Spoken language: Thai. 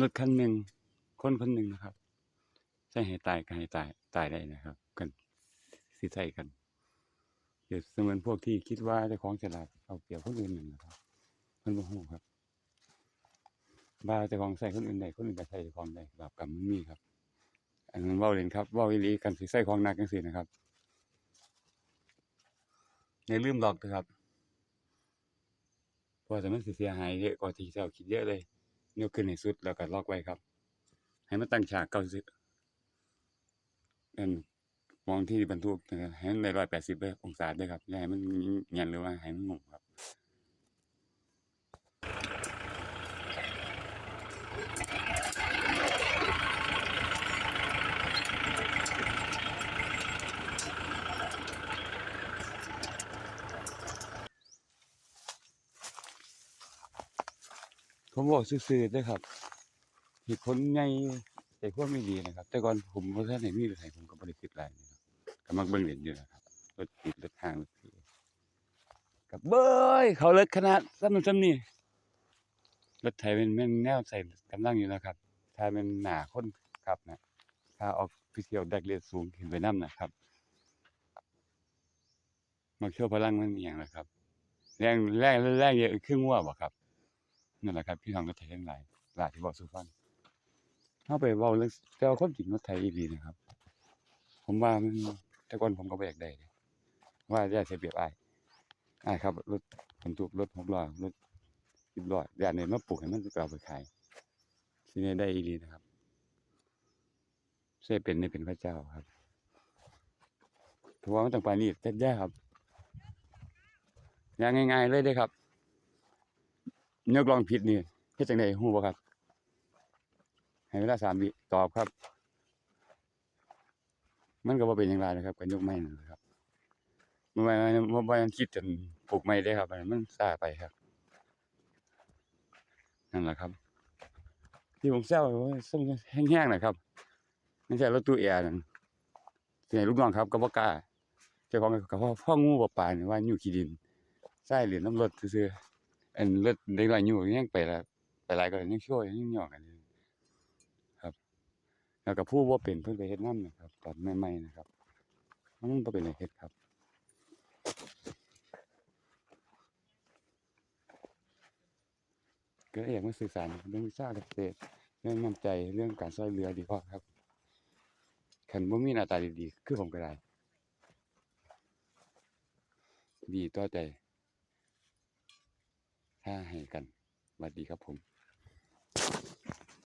รถคันหนึ่งคนคนหนึ่งนะครับใช่ให้ตายก็ให้ตายตายได้นะครับ กันสิใช่กันเดี๋ยวเสมือนพวกที่คิดว่าเจ้าของฉลาดเอาเปรียบคนอื่นนั่นนะครับเพิ่นบ่ฮู้ครับว่าเจ้าของใส่คนอื่นได้คนอื่นก็ใส่เจ้าของได้บาปกรรมมันมีครับ อันนั้นว้าเล่นครับว้าอีหลีกันสิใส่ของหนักจังซี่นะครับอย่าลืมหลอกเด้อครับเพราะว่ามันสิเสียหายเยอะกว่าที่เจ้าคิดเยอะเลย ยกขึ้นให้สุดแล้วก็ล็อกไว้ครับ ให้มันตั้งฉากเก้าสิบนั่นมองที่บรรทุกนะครับให้มันได้ร้อยแปดสิบองศาด้วยครับอย่าให้มันเงียนหรือว่าให้มันงงครับ ผมบอกซื่อๆเด้ครับเหตุผลใหญ่แต่พวกไม่ดีนะครับ แต่ก่อนผมบ่ทันได้มีรถไถผมก็บ่ได้คิดหลายนะครับก็มักเบิ่งเล่นอยู่นะครับรถติดรถทางรถพี่กับเบ้ยเขาเลิกขนาดซ้ำนู้นนี่รถไถเป็นแม่นแนวใส่กำลังอยู่นะครับถ้าเป็นหน้าคนขับนะถ้าออกฟิเชียลแดกเลสสูงขึ้นไปนำนะครับมักโชว์พลังมันมีหยังล่ะครับ แรงแรงแรงเยอะคืองัวบ่ครับ นั่นแหละครับพี่น้องรถไถทั้งหลายหลายที่บอกสู่ฟังเฮาไปเว้าเรื่องแต่ว่าความจริงรถไถอีหลีนะครับ ผมว่ามันแต่ก่อนผมก็บ่อยากได้เดะว่าอยากเสียเปรียบอ้ายอ้ครับรถบรรทุกรถหกล้อรถ10ล้ออยากได้มาปลูกให้มันก็เอาไปขายสิได้ได้อีหลีนะครับใช่เป็นได้เป็นพระเจ้าครับเพราะว่ามันต้องปานนี้แต่แย่ครับอย่างง่าย ๆ เลยเด้ครับ ยกลองผิดนี่เฮ็ดจังได๋ฮู้บ่ครับ ให้เวลา3วิตอบครับ มันก็บ่เป็นหยังหลายนะครับก็ยกไม้นั่นแหละครับบ่แม่นบ่บ่แม่นคิดจนปลูกไม้เด้ครับ มันช้าไปครับนั่นแหละครับ ที่ผมแซวโอ้ยส่งแห้งๆน่ะครับไม่ใช่รถตู้แอร์นั่นสิให้ลูกน้องครับก็บ่กล้าเจ้าของก็พ่อพ่องูบ่ปานว่าอยู่ขี้ดินใส่เหรียญน้ำรถซื่อ อันรถเด็กน้อยอยู่ยังไปละไปหลายก็ยังช่วยยังหยอกกันอยู่ครับแล้วก็ผู้บ่าเป็นเพิ่นไปเฮ็ดนำนะครับตอนใหม่ๆนะครับมันบ่เป็นไรเฮ็ดครับก็อยากมาสื่อสารเรื่องวิชาเกษตรเรื่องน้ำใจเรื่องการช่วยเหลือดีกว่าครับคันบ่มีหน้าตาดีๆคือผมก็ได้ ดีต่อใจ ถ้าให้กันสวัสดีครับผม